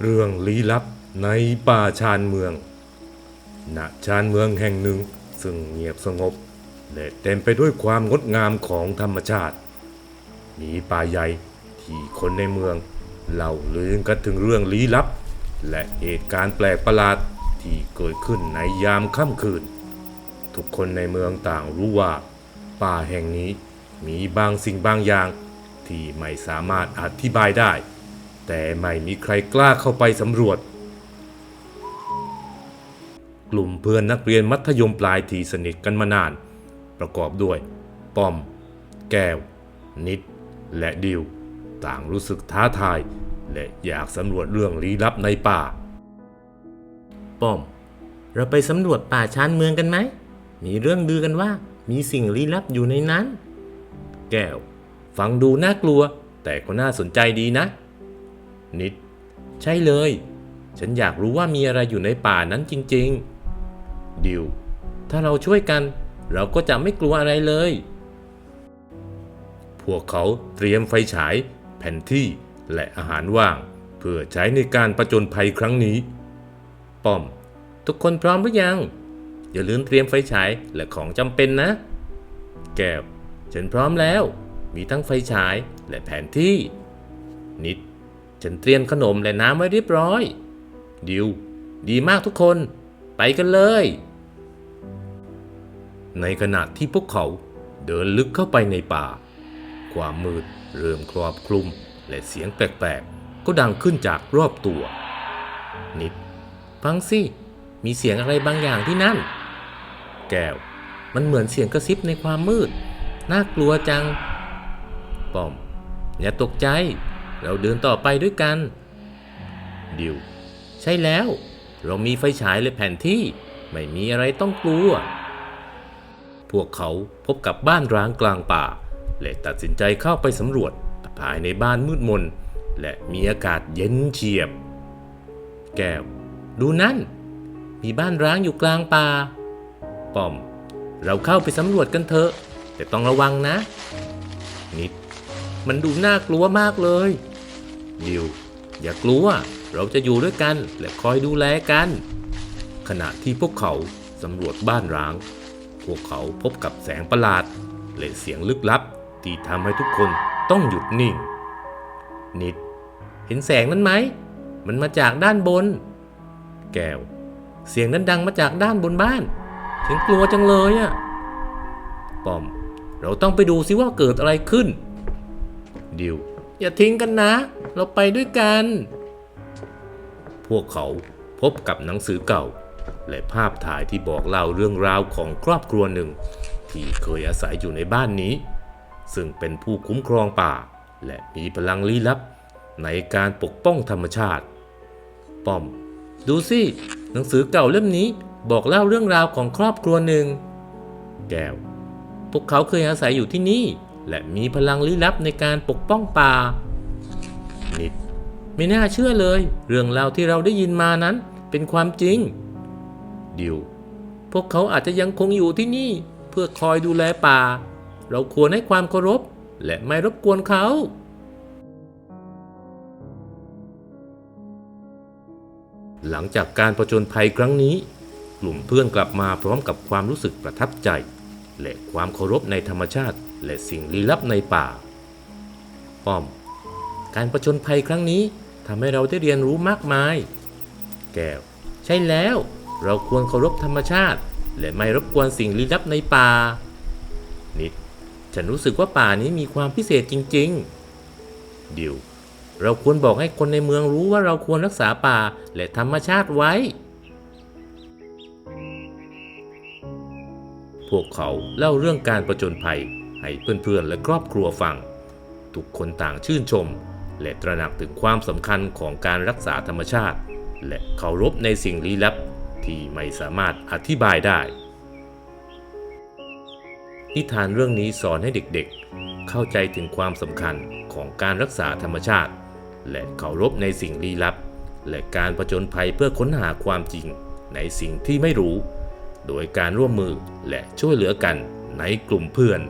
เรื่องลี้ลับในป่าชานเมือง ณ ชานเมืองแห่งหนึ่งซึ่งเงียบสงบ และเต็มไปด้วยความงดงามของธรรมชาติ มีป่าใหญ่ที่คนในเมืองเล่าลือกันถึงเรื่องลี้ลับ และเหตุการณ์แปลกประหลาดที่เกิดขึ้นในยามค่ำคืน ทุกคนในเมืองต่างรู้ว่า ป่าแห่งนี้มีบางสิ่งบางอย่างที่ไม่สามารถอธิบายได้ แต่ไม่มีใครกล้าเข้าไปสำรวจ กลุ่มเพื่อนนักเรียนมัธยมปลายที่สนิทกันมานาน ประกอบด้วย ป้อม แก้ว นิด และดิว ต่างรู้สึกท้าทาย และอยากสำรวจเรื่องลี้ลับในป่า ป้อม เราไปสำรวจป่าชานเมืองกันไหม มีเรื่องลือกันว่ามีสิ่งลี้ลับอยู่ในนั้น แก้ว ฟังดูน่ากลัว แต่ก็น่าสนใจดีนะ นิด ใช่เลย ฉันอยากรู้ว่ามีอะไรอยู่ในป่านั้นจริง ๆ ดิว ถ้าเราช่วยกัน เราก็จะไม่กลัวอะไรเลย พวกเขาเตรียมไฟฉาย แผ่นที่และอาหารว่าง เพื่อใช้ในการประจนภัยครั้งนี้ ป้อม ทุกคนพร้อมหรือยัง อย่าลืมเตรียมไฟฉายและของจำเป็นนะ แก้วฉันพร้อมแล้ว มีทั้งไฟฉายและแผนที่ นิด ฉันเตรียมขนมและน้ำไว้เรียบร้อย ดิว ดีมากทุกคน ไปกันเลย ในขณะที่พวกเขาเดินลึกเข้าไปในป่า ความมืดเริ่มครอบคลุม และเสียงแปลกๆ ก็ดังขึ้นจากรอบตัว นิด ฟังสิ มีเสียงอะไรบางอย่างที่นั่น แก้ว มันเหมือนเสียงกระซิบในความมืด น่ากลัวจัง ป้อม อย่าตกใจ เราเดินต่อไปด้วยกัน ดิว ใช่แล้ว เรามีไฟฉายและแผนที่ ไม่มีอะไรต้องกลัว พวกเขาพบกับบ้านร้างกลางป่า และตัดสินใจเข้าไปสำรวจภายในบ้านมืดมน และมีอากาศเย็นเฉียบ แก้ว ดูนั่น มีบ้านร้างอยู่กลางป่า ป้อม เราเข้าไปสำรวจกันเถอะ แต่ต้องระวังนะ นิดมันดูน่ากลัวมากเลย ดิว อย่ากลัว เราจะอยู่ด้วยกันและคอยดูแลกัน ขณะที่พวกเขาสำรวจบ้านร้าง พวกเขาพบกับแสงประหลาด และเสียงลึกลับที่ทำให้ทุกคนต้องหยุดนิ่ง นิด เห็นแสงนั้นไหม มันมาจากด้านบน แก้ว เสียงนั้นดังมาจากด้านบนบ้านฉันกลัวจังเลยอะป้อม เราต้องไปดูซิว่าเกิดอะไรขึ้น ดิว อย่าทิ้งกันนะ เราไปด้วยกัน พวกเขาพบกับหนังสือเก่า และภาพถ่ายที่บอกเล่าเรื่องราวของครอบครัวหนึ่ง ที่เคยอาศัยอยู่ในบ้านนี้ ซึ่งเป็นผู้คุ้มครองป่า และมีพลังลี้ลับ ในการปกป้องธรรมชาติ ป้อม ดูสิ หนังสือเก่าเล่มนี้บอกเล่าเรื่องราวของครอบครัวหนึ่ง แก้ว พวกเขาเคยอาศัยอยู่ที่นี่ และมีพลังลี้ลับในการปกป้องป่า นิด ไม่น่าเชื่อเลย เรื่องราวที่เราได้ยินมานั้นเป็นความจริง ดิว พวกเขาอาจจะยังคงอยู่ที่นี่ เพื่อคอยดูแลป่า เราควรให้ความเคารพ และไม่รบกวนเขาหลังจากการประจนภัยครั้งนี้ กลุ่มเพื่อนกลับมาพร้อมกับความรู้สึกประทับใจ และความเคารพในธรรมชาติและสิ่งลี้ลับในป่า ป้อม การประชนภัยครั้งนี้ทำให้เราได้เรียนรู้มากมาย แก้ว ใช่แล้ว เราควรเคารพธรรมชาติ และไม่รบกวนสิ่งลี้ลับในป่า นิด ฉันรู้สึกว่าป่านี้มีความพิเศษจริง ๆ ดิว เราควรบอกให้คนในเมืองรู้ว่าเราควรรักษาป่าและธรรมชาติไว้ วกเขาเล่าเรื่องการประจนภัย ให้เพื่อนๆและครอบครัวฟัง ทุกคนต่างชื่นชม และตระหนักถึงความสำคัญของการรักษาธรรมชาติ และเคารพในสิ่งลี้ลับที่ไม่สามารถอธิบายได้ นิทานเรื่องนี้สอนให้เด็กๆ เข้าใจถึงความสำคัญของการรักษาธรรมชาติ และเคารพในสิ่งลี้ลับ และการประจนภัยเพื่อค้นหาความจริงในสิ่งที่ไม่รู้ โดยการร่วมมือและช่วยเหลือกันในกลุ่มเพื่อน